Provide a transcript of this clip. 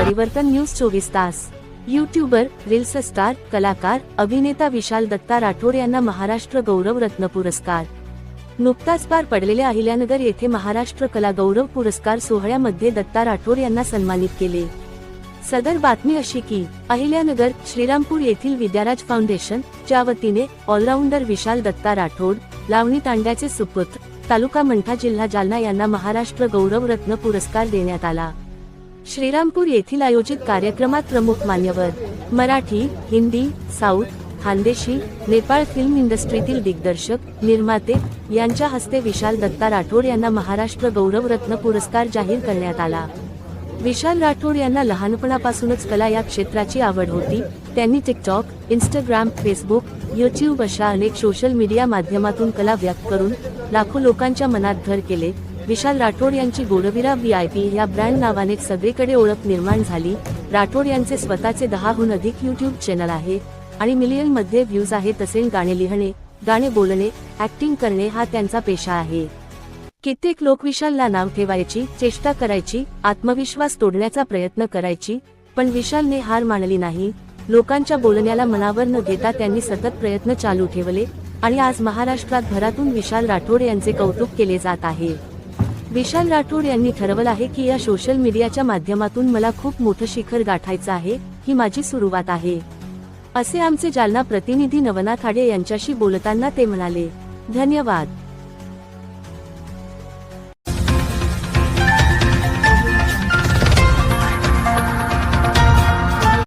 परिवर्तन न्यूज चोवीस तास. युट्यूबर रील्स स्टार कलाकार अभिनेता विशाल दत्ता राठोड यांना महाराष्ट्र गौरव रत्न पुरस्कार. नुकताच पार पडलेल्या अहिल्यानगर येथे महाराष्ट्र कला गौरव पुरस्कार सोहळ्यामध्ये दत्ता राठोड यांना सन्मानित केले. सदर बातमी अशी की अहिल्यानगर श्रीरामपूर येथील विद्याराज फाउंडेशन च्या वतीने ऑलराऊंडर विशाल दत्ता राठोड लावणी तांड्याचे सुपुत्र तालुका मंठा जिल्हा जालना यांना महाराष्ट्र गौरव रत्न पुरस्कार देण्यात आला. श्रीरामपूर येथील आयोजित कार्यक्रमात प्रमुख मान्यवर मराठी हिंदी साऊथ खानदेशी नेपाळ फिल्म इंडस्ट्रीतील दिग्दर्शक निर्माते यांच्या हस्ते विशाल दत्ता राठोड यांना महाराष्ट्र गौरव रत्न पुरस्कार जाहीर करण्यात आला. विशाल राठोड यांना लहानपणापासूनच कला या क्षेत्राची आवड होती. त्यांनी टिकटॉक इंस्टाग्राम फेसबुक युट्यूब अशा अनेक सोशल मीडिया माध्यमातून कला व्यक्त करून लाखो लोकांच्या मनात घर केले. विशाल राठोड यांची गोडविरा व्ही आय पी या ब्रँड नावाने सगळीकडे ओळख निर्माण झाली. राठोड यांचे स्वतःचे दहाहून अधिक युट्यूब चॅनल आहे आणि मिलियनमध्ये व्ह्यूज आहे तसे गाणे लिहिणे गाणे बोलणे ऍक्टिंग करणे हा त्यांचा पेशा आहे. कित्येक लोक विशालला नाव ठेवायची चेष्टा करायची आत्मविश्वास तोडण्याचा प्रयत्न करायची पण विशालने हार मानली नाही. लोकांच्या बोलण्याला मनावर न घेता त्यांनी सतत प्रयत्न चालू ठेवले आणि आज महाराष्ट्रात भरातून विशाल राठोड यांचे कौतुक केले जात आहे. विशाल राठोड यांनी ठरवलं आहे की या सोशल मीडियाच्या माध्यमातून मला खूप मोठं शिखर गाठायचं आहे ही माझी सुरुवात आहे. असे आमचे जालना प्रतिनिधी नवनाथ आडे यांच्याशी बोलताना ते म्हणाले धन्यवाद.